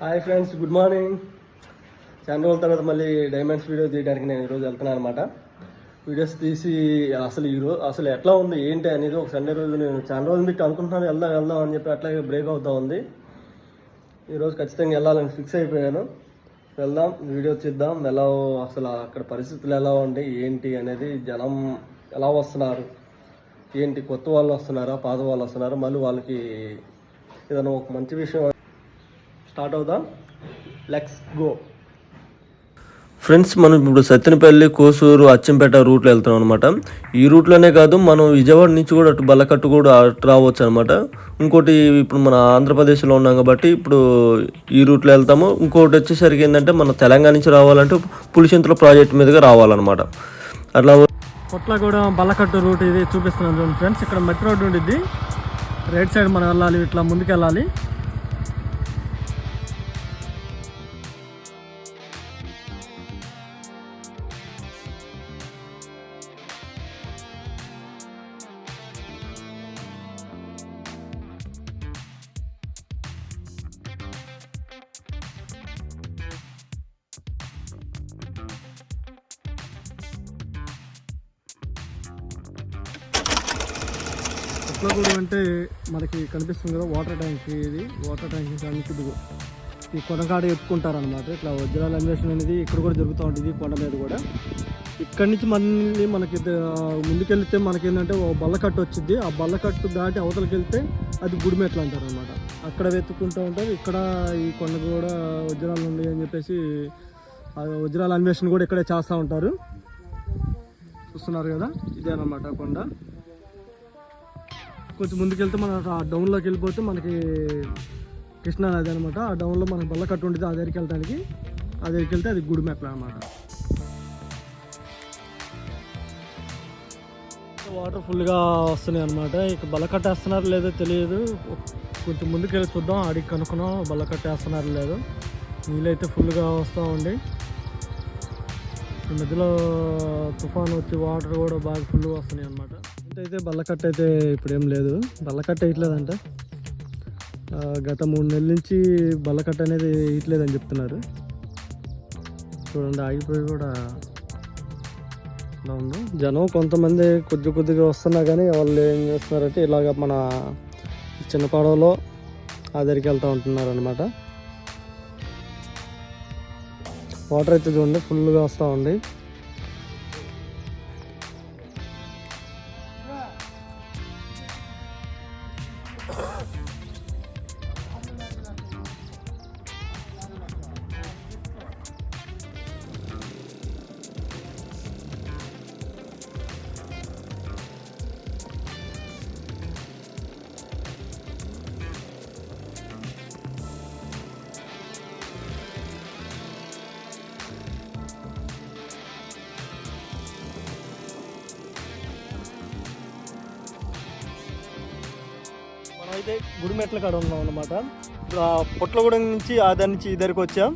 Hi friends good morning. చాలా రోజుల తర్వాత మళ్ళీ డైమండ్స్ వీడియో తీయడానికి నేను ఈరోజు వెళ్తున్నాను అనమాట వీడియోస్ తీసి అసలు ఈరోజు అసలు ఎట్లా ఉంది ఏంటి అనేది ఒక సండే రోజు నేను చాలా రోజుల మీకు అనుకుంటున్నాను వెళ్దాం వెళ్దాం అని చెప్పి అట్లాగే బ్రేక్ అవుతా ఉంది. ఈరోజు ఖచ్చితంగా వెళ్ళాలని ఫిక్స్ అయిపోయాను. వెళ్దాం వీడియో చేద్దాం ఎలా అసలు అక్కడ పరిస్థితులు ఎలా ఉంది ఏంటి అనేది జనం ఎలా వస్తున్నారు ఏంటి కొత్త వాళ్ళు వస్తున్నారా పాత వాళ్ళు వస్తున్నారా మళ్ళీ వాళ్ళకి ఏదైనా ఒక మంచి విషయం స్టార్ట్ అవుదాం. లెట్స్ గో ఫ్రెండ్స్ మనం ఇప్పుడు సత్తెనపల్లి కోసూరు అచ్చంపేట రూట్లో వెళ్తున్నాం అనమాట ఈ రూట్లోనే కాదు మనం విజయవాడ నుంచి కూడా అటు బల్లకట్టు కూడా అటు రావచ్చు అనమాట ఇంకోటి ఇప్పుడు మన ఆంధ్రప్రదేశ్లో ఉన్నాం కాబట్టి ఇప్పుడు ఈ రూట్లో వెళ్తాము. ఇంకోటి వచ్చేసరికి ఏంటంటే మన తెలంగాణ నుంచి రావాలంటే పులిచింతల ప్రాజెక్ట్ మీదుగా రావాలన్నమాట. అట్లా కొట్లగూడెం బల్లకట్టు రూట్ ఇది చూపిస్తున్నాను చూడండి ఫ్రెండ్స్. ఇక్కడ మెట్రో రోడ్ ఉండిద్ది. రైట్ సైడ్ మనం వెళ్ళాలి ఇట్లా ముందుకు వెళ్ళాలి కొట్లగూడెం అంటే మనకి కనిపిస్తుంది కదా వాటర్ ట్యాంక్ ఇది. వాటర్ ట్యాంక్ దానికి ఇదిగో. ఈ కొండకాడ ఎత్తుకుంటారు అనమాట ఇట్లా వజ్రాల అన్వేషణ అనేది ఇక్కడ కూడా జరుగుతూ ఉంటుంది కొండ మీద కూడా. ఇక్కడి నుంచి మళ్ళీ మనకి ముందుకెళ్తే మనకి ఏంటంటే ఓ బల్లకట్టు వచ్చింది ఆ బల్లకట్టు దాటి అవతలకి వెళ్తే అది గుడిమెట్లు అంటారు అనమాట అక్కడ వెతుక్కుంటూ ఉంటారు. ఇక్కడ ఈ కొండ కూడా వజ్రాలు ఉన్నాయి అని చెప్పేసి వజ్రాల అన్వేషణ కూడా ఇక్కడే చేస్తూ ఉంటారు. చూస్తున్నారు కదా? ఇదేనమాట కొండ. కొంచెం ముందుకెళ్తే మనం ఆ డౌన్లోకి వెళ్ళిపోతే మనకి కృష్ణా నది అనమాట ఆ డౌన్లో మనకి బల్ల కట్టు ఉంటుంది ఆ దగ్గరికి వెళ్ళడానికి ఆ దగ్గరికి వెళ్తే అది గుడి మెట్ల అనమాట వాటర్ ఫుల్గా వస్తున్నాయి అనమాట ఇక బల్ల కట్టేస్తున్నారు లేదో తెలియదు. కొంచెం ముందుకు వెళ్ళి చూద్దాం. అడిగి కనుక్కున్నాం. బల్ల కట్టేస్తున్నారు లేదో. నీళ్ళైతే ఫుల్గా వస్తూ ఉండి ఈ మధ్యలో తుఫాన్ వచ్చి వాటర్ కూడా బాగా ఫుల్గా వస్తున్నాయి అనమాట అయితే బల్లకట్ట అయితే ఇప్పుడు ఏం లేదు. బల్లకట్ట వేయట్లేదంట గత మూడు నెలల నుంచి బల్లకట్ట అనేది వేయట్లేదని చెప్తున్నారు. చూడండి ఆగిపోయి కూడా ఇలా ఉంది. జనం కొంతమంది కొద్ది కొద్దిగా వస్తున్నా కానీ వాళ్ళు ఏం చేస్తున్నారంటే ఇలాగ మన చిన్న పడవలో ఆ దగ్గరికి వెళ్తూ ఉంటున్నారు అనమాట వాటర్ అయితే చూడండి ఫుల్గా వస్తూ ఉంది. అయితే గుడిమెట్ల కాడ ఉన్నాం అనమాట పొట్లగూడెం నుంచి ఆ దాని నుంచి ఈ దగ్గరికి వచ్చాం.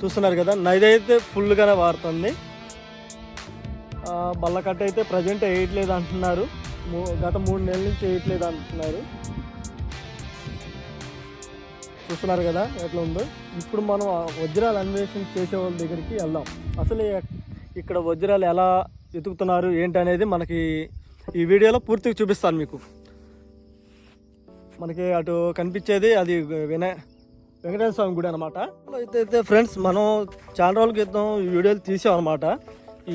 చూస్తున్నారు కదా నది అయితే ఫుల్గానే వారుతుంది బల్లకట్ట అయితే ప్రజెంట్ వేయట్లేదు అంటున్నారు. గత మూడు నెలల నుంచి వేయట్లేదు అంటున్నారు. చూస్తున్నారు కదా ఎట్లా ఉందో. ఇప్పుడు మనం ఆ వజ్రాలు అన్వేషణ చేసే వాళ్ళ దగ్గరికి వెళ్దాం. అసలు ఇక్కడ వజ్రాలు ఎలా వెతుకుతున్నారు ఏంటి అనేది మనకి ఈ వీడియోలో పూర్తిగా చూపిస్తాను మీకు. మనకి అటు కనిపించేది అది వినాయ వెంకటేశ్వర స్వామి గుడి అనమాట అయితే అయితే ఫ్రెండ్స్ మనం చాలా రోజుల క్రితం ఈ వీడియోలు తీసాం అనమాట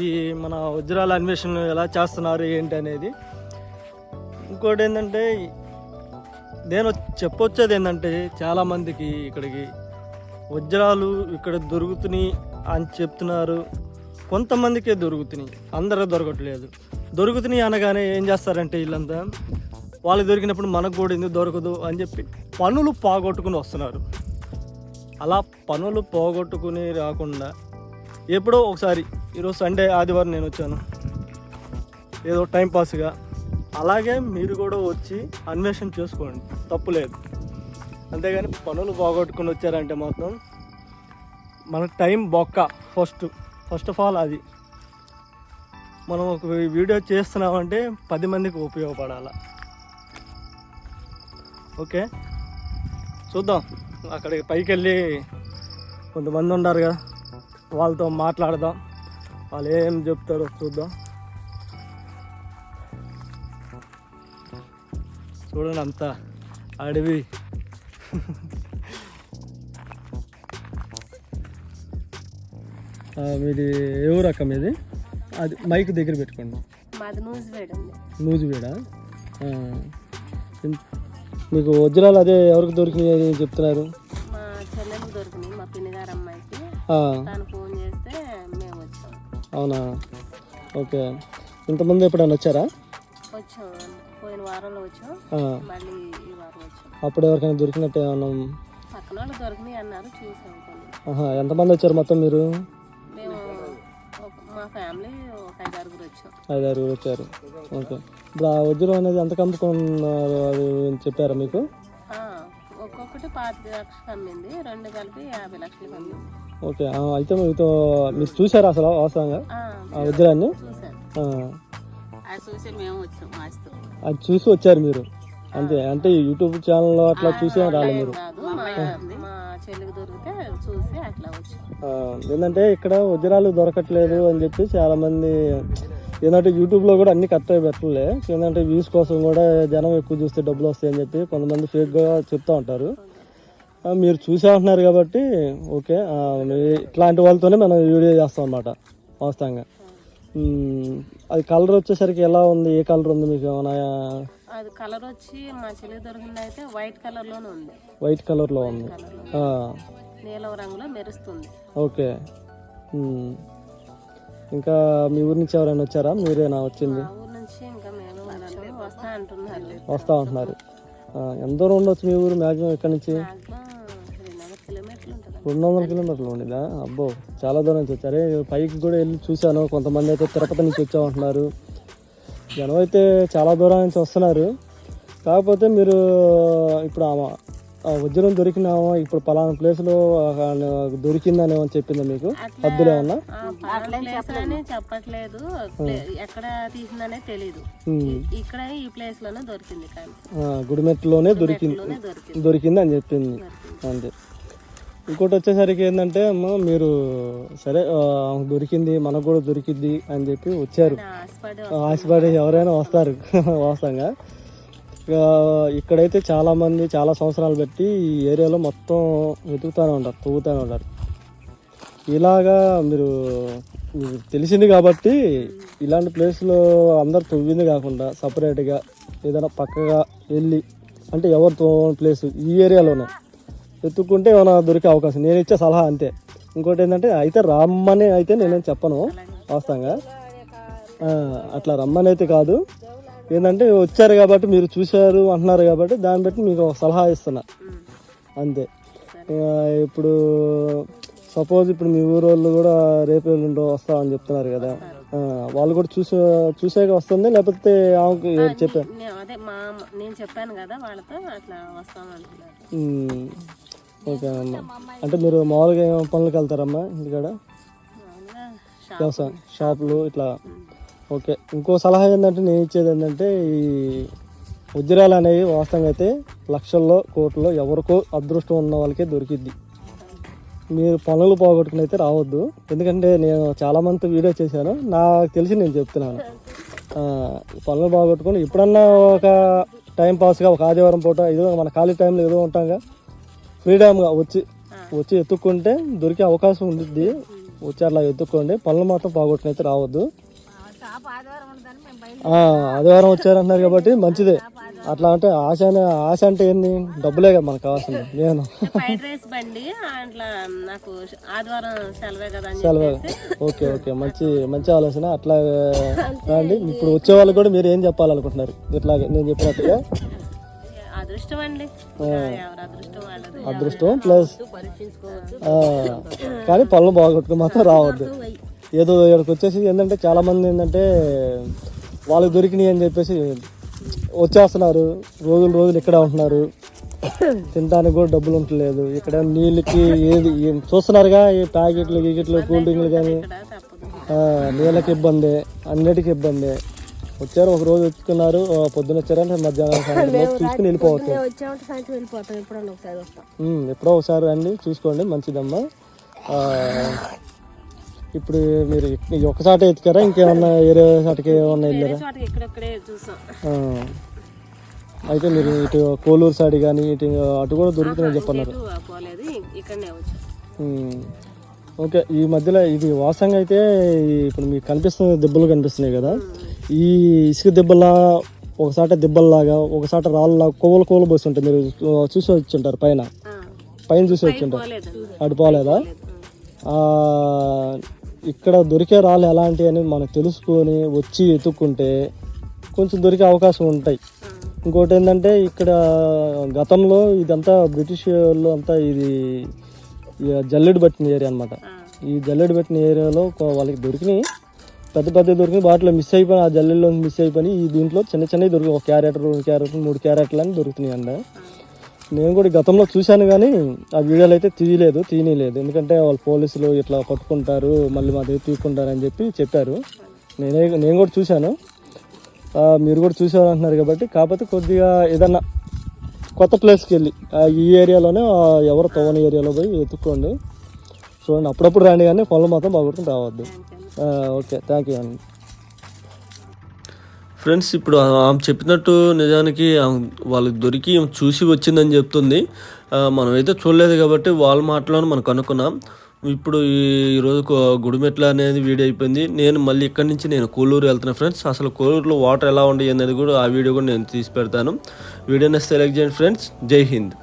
ఈ మన వజ్రాల అన్వేషణ ఎలా చేస్తున్నారు ఏంటి అనేది. ఇంకోటి ఏంటంటే నేను చెప్పొచ్చేది ఏంటంటే చాలామందికి ఇక్కడికి వజ్రాలు ఇక్కడ దొరుకుతున్నాయి అని చెప్తున్నారు. కొంతమందికే దొరుకుతున్నాయి అందరూ దొరకట్లేదు. దొరుకుతున్నాయి అనగానే ఏం చేస్తారంటే వీళ్ళంతా వాళ్ళు దొరికినప్పుడు మనకు కూడా ఎందుకు దొరకదు అని చెప్పి పనులు పోగొట్టుకుని వస్తున్నారు. అలా పనులు పోగొట్టుకుని రాకుండా ఎప్పుడో ఒకసారి ఈరోజు సండే ఆదివారం నేను వచ్చాను. ఏదో టైంపాస్గా అలాగే మీరు కూడా వచ్చి అన్వేషణ చేసుకోండి. తప్పులేదు అంతేగాని పనులు పోగొట్టుకుని వచ్చారంటే మాత్రం మన టైం బొక్క ఫస్ట్. ఫస్ట్ ఆఫ్ ఆల్ అది. మనం ఒక వీడియో చేస్తున్నామంటే పది మందికి ఉపయోగపడాలి. ఓకే. చూద్దాం. అక్కడికి పైకి వెళ్ళి కొంతమంది ఉన్నారుగా వాళ్ళతో మాట్లాడదాం. వాళ్ళు ఏం చెప్తారో చూద్దాం. చూడండి అంతా అడవి. మీది ఏ అక్క మీది? అది మైక్ దగ్గర పెట్టుకోండి. నూజివీడా మీకు వజ్రాలు అదే ఎవరికి దొరికినాయి అని చెప్తున్నారు? మా చెల్లెలు దొరికినాయి మా పిన్ని గారు అమ్మాయికి. ఆ, తను ఫోన్ చేస్తే మేము వచ్చాం. అవునా? ఓకే. ఇంతమంది ఎప్పుడైనా వచ్చారా? వచ్చాం. పోయిన వారంలో వచ్చాం. ఆ, మళ్ళీ ఈ వారం వచ్చాం. అప్పుడు ఎవరికైనా దొరికినట్టు ఏమన్నా? పక్కన వాళ్ళు దొరికినాయి అన్నారు చూసాం కొన్ని. ఆహా, ఎంతమంది వచ్చారు మొత్తం మీరు? మేము మా ఫ్యామిలీ ఒక ఐదారు వచ్చారు. ఓకే. ఇప్పుడు ఆ వజ్రం అనేది ఎంత కమ్ముకున్నారు అది చెప్పారా మీకు? ఒక్కొక్కటి పాతిక లక్షలు అమ్మింది. రెండు కలిపి యాభై లక్షలు అమ్మింది. ఓకే. అయితే మీతో మీరు చూసారా అసలు వాస్తవంగా ఆ, వజ్రాన్ని అది చూసి వచ్చారు మీరు. అంతే. అంటే యూట్యూబ్ ఛానల్లో అట్లా చూసి రాలేదు మీరు. ఏంటంటే ఇక్కడ వజ్రాలు దొరకట్లేదు అని చెప్పి చాలా మంది ఏంటంటే యూట్యూబ్లో కూడా అన్ని కరెక్ట్గా పెట్టలే ఏంటంటే వ్యూస్ కోసం కూడా జనం ఎక్కువ చూస్తే డబ్బులు వస్తాయి అని చెప్పి కొంతమంది ఫేక్గా చెప్తూ ఉంటారు. మీరు చూసే ఉంటున్నారు కాబట్టి ఓకే ఇట్లాంటి వాళ్ళతోనే మనం వీడియో చేస్తాం అన్నమాట వాస్తవంగా. అది కలర్ వచ్చేసరికి ఎలా ఉంది? ఏ కలర్ ఉంది మీకు ఏమైనా అది కలర్ వచ్చి మా చెల్లి దొరికింది అయితే వైట్ కలర్లోనే ఉంది. వైట్ కలర్లో ఉంది. నీలం రంగులో మెరుస్తుంది. ఓకే. ఇంకా మీ ఊరి నుంచి ఎవరైనా వచ్చారా? మీరేనా వచ్చింది? వస్తా ఉంటున్నారు ఎంత దూరం ఉండొచ్చు మీ ఊరు? మ్యాక్సిమం ఇక్కడ నుంచి? రెండు వందల కిలోమీటర్లు ఉండిదా అబ్బో చాలా దూరం నుంచి వచ్చారు. పైకి కూడా వెళ్ళి చూశాను. కొంతమంది అయితే తిరుపతి నుంచి వచ్చామంటున్నారు జనం అయితే చాలా దూరం నుంచి వస్తున్నారు. కాకపోతే మీరు ఇప్పుడు వజ్రం దొరికిన ఆమె ఇప్పుడు పలానా ప్లేస్లో దొరికిందని ఏమని చెప్పిందా మీకు? హద్దులు ఏమన్నా? ప్లేస్ చెప్పట్లేదు. ఎక్కడ తీసిందనే తెలీదు. ఉమ్. ఇక్కడ ఈ ప్లేస్లోనే దొరికింది గుడిమెట్లోనే దొరికింది. దొరికింది అని చెప్పింది. అంతే. ఇంకోటి వచ్చేసరికి ఏంటంటే అమ్మ మీరు సరే దొరికింది మనకు కూడా దొరికింది అని చెప్పి వచ్చారు. ఆశపడి ఎవరైనా వస్తారు. వాస్తవంగా. ఇక్కడైతే చాలామంది చాలా సంవత్సరాలు పెట్టి ఈ ఏరియాలో మొత్తం వెతుకుతూనే ఉంటారు తవ్వుతూనే ఉంటారు. ఇలాగా మీరు తెలిసింది కాబట్టి ఇలాంటి ప్లేస్లో అందరు తవ్వింది కాకుండా సపరేట్గా ఏదైనా పక్కగా వెళ్ళి అంటే ఎవరు తవ్వని ప్లేస్ ఈ ఏరియాలోనే వెతుక్కుంటే ఏమైనా దొరికే అవకాశం. నేను ఇచ్చే సలహా అంతే. ఇంకోటి ఏంటంటే అయితే రమ్మని అయితే నేనేం చెప్పను వాస్తవంగా. అట్లా రమ్మని అయితే కాదు. ఏంటంటే వచ్చారు కాబట్టి మీరు చూశారు అంటున్నారు కాబట్టి దాన్ని బట్టి మీకు సలహా ఇస్తున్నా. అంతే. ఇప్పుడు సపోజ్ ఇప్పుడు మీ ఊరు వాళ్ళు కూడా రేపు ఎల్లుండో వస్తామని చెప్తున్నారు కదా. వాళ్ళు కూడా చూసే చూసాక వస్తుంది? లేకపోతే ఆమెకు చెప్పాను నేను చెప్పాను కదా వాళ్ళతో అట్లా ఓకే అమ్మా. అంటే మీరు మామూలుగా పనులకు వెళ్తారమ్మా ఇంటికాడ? వ్యవసాయం షాపులు. ఇట్లా. ఓకే. ఇంకో సలహా ఏంటంటే నేను ఇచ్చేది ఏంటంటే ఈ వజ్రాలు అనేవి వాస్తవంగా అయితే లక్షల్లో కోట్లలో ఎవరికో అదృష్టం ఉన్న వాళ్ళకే దొరికిద్ది. మీరు పనులు పోగొట్టుకుని అయితే రావద్దు. ఎందుకంటే నేను చాలా మంది వీడియో చేశాను. నాకు తెలిసి నేను చెప్తున్నాను. పనులు పోగొట్టుకుని ఎప్పుడన్నా ఒక టైం పాస్గా ఒక ఆదివారం పూట ఏదో మన ఖాళీ టైంలో ఏదో ఉంటాంగా ఫ్రీడమ్గా వచ్చి వచ్చి ఎత్తుక్కుంటే దొరికే అవకాశం ఉంటుంది వచ్చి అట్లా ఎత్తుక్కోండి. పనులు మాత్రం పోగొట్టుకుని అయితే రావద్దు. ఆదివారం వచ్చారంటున్నారు కాబట్టి మంచిదే. అట్లా అంటే ఆశ ఆశ అంటే ఏంది? డబ్బులే కదా మనకు కావాల్సింది. నేను ఫ్రైడ్ రైస్ బండి అట్లా నాకు ఆదివారం సెలవే కదా అని చెప్పేసి. Okay okay. మంచి మంచి ఆలోచన. అట్లా రండి. ఇప్పుడు వచ్చే వాళ్ళకి కూడా మీరు ఏం చెప్పాలనుకుంటున్నారు? ఇట్లాగే నేను చెప్పినట్టుగా. అదృష్టం అండి. అదృష్టం ప్లస్ కానీ పనులు బాగొట్టుకుని మాత్రం రావద్దు. ఏదో ఇక్కడికి వచ్చేసి ఏంటంటే చాలా మంది ఏంటంటే వాళ్ళకి దొరికినాయి అని చెప్పేసి వచ్చేస్తున్నారు. రోజులు రోజులు ఇక్కడ ఉంటున్నారు. తినడానికి కూడా డబ్బులు ఉండలేదు ఇక్కడ నీళ్ళకి ఏది ఏం చూస్తున్నారుగా ఈ ప్యాకెట్లు గీకెట్లు కూల్ డ్రింక్లు కానీ నీళ్ళకి ఇబ్బంది అన్నిటికీ ఇబ్బంది. వచ్చారు ఒక రోజు వచ్చుకున్నారు పొద్దున వచ్చారంటే మధ్యాహ్నం సాయంత్రం చూసుకుని వెళ్ళిపోవచ్చు. ఎప్పుడో ఒకసారి రండి చూసుకోండి మంచిదమ్మా. ఇప్పుడు మీరు ఈ ఒక్క చాట ఎత్తుకారా ఇంకేమన్నా వేరే చాటకి ఏమన్నా వెళ్ళారా. అయితే మీరు ఇటు కోలూరు సైడ్ కానీ ఇటు అటు కూడా దొరుకుతుందని చెప్పన్నారు. ఓకే ఈ మధ్యలో ఇది వాసంగా అయితే ఇప్పుడు మీకు కనిపిస్తున్న దెబ్బలు కనిపిస్తున్నాయి కదా. ఈ ఇసుక దెబ్బలా ఒకసాట దెబ్బల్లాగా ఒకసాట రాళ్ళ కోవలు కోవలు ఉంటాయి మీరు చూసి వచ్చింటారు పైన. పైన చూసి వచ్చింటారు. అటు పోలేదా? ఇక్కడ దొరికే రాళ్ళు ఎలాంటివి అని మనకు తెలుసుకొని వచ్చి ఎత్తుక్కుంటే కొంచెం దొరికే అవకాశం ఉంటాయి. ఇంకోటి ఏంటంటే ఇక్కడ గతంలో ఇదంతా బ్రిటిష్ వాళ్ళు అంతా ఇది జల్లెడు పట్టిన ఏరియా అనమాట ఈ జల్లెడు పట్టిన ఏరియాలో వాళ్ళకి దొరికినాయి. పెద్ద పెద్ద దొరికినాయి. వాటిలో మిస్ అయిపోయి ఆ జల్లెల్లో మిస్ అయిపోయి ఈ దీంట్లో చిన్న చిన్నవి దొరికి ఒక క్యారెట్ రెండు క్యారెట్ మూడు క్యారెట్లు అని దొరుకుతున్నాయి అండి నేను కూడా గతంలో చూశాను కానీ ఆ వీడియోలు అయితే తీయలేదు తీయలేదు ఎందుకంటే వాళ్ళు పోలీసులు ఇట్లా కొట్టుకుంటారు మళ్ళీ మా దగ్గర తీసుకుంటారు అని చెప్పి చెప్పారు. నేనే నేను కూడా చూశాను. మీరు కూడా చూసారు అంటున్నారు కాబట్టి కాకపోతే కొద్దిగా ఏదన్నా కొత్త ప్లేస్కి వెళ్ళి ఆ, ఈ ఏరియాలోనే ఎవరు తవ్వని ఏరియాలో పోయి వెతుక్కోండి. చూడండి అప్పుడప్పుడు రాండి కానీ పనులు మాత్రం బాగుంటుంది రావద్దు. ఓకే థ్యాంక్ యూ అండి. ఫ్రెండ్స్ ఇప్పుడు ఆమె చెప్పినట్టు నిజానికి వాళ్ళకి దొరికి చూసి వచ్చిందని చెప్తుంది. మనమైతే చూడలేదు కాబట్టి వాళ్ళ మాటలోనే మనం కనుక్కున్నాం. ఇప్పుడు ఈరోజు గుడిమెట్ల అనేది వీడియో అయిపోయింది నేను మళ్ళీ ఇక్కడి నుంచి నేను కోలూరు వెళ్తున్నాను ఫ్రెండ్స్. అసలు కోలూరులో వాటర్ ఎలా ఉండేది అనేది కూడా ఆ వీడియో కూడా నేను తీసి పెడతాను. వీడియోని సెలెక్ట్ చేయండి ఫ్రెండ్స్. జై హింద్.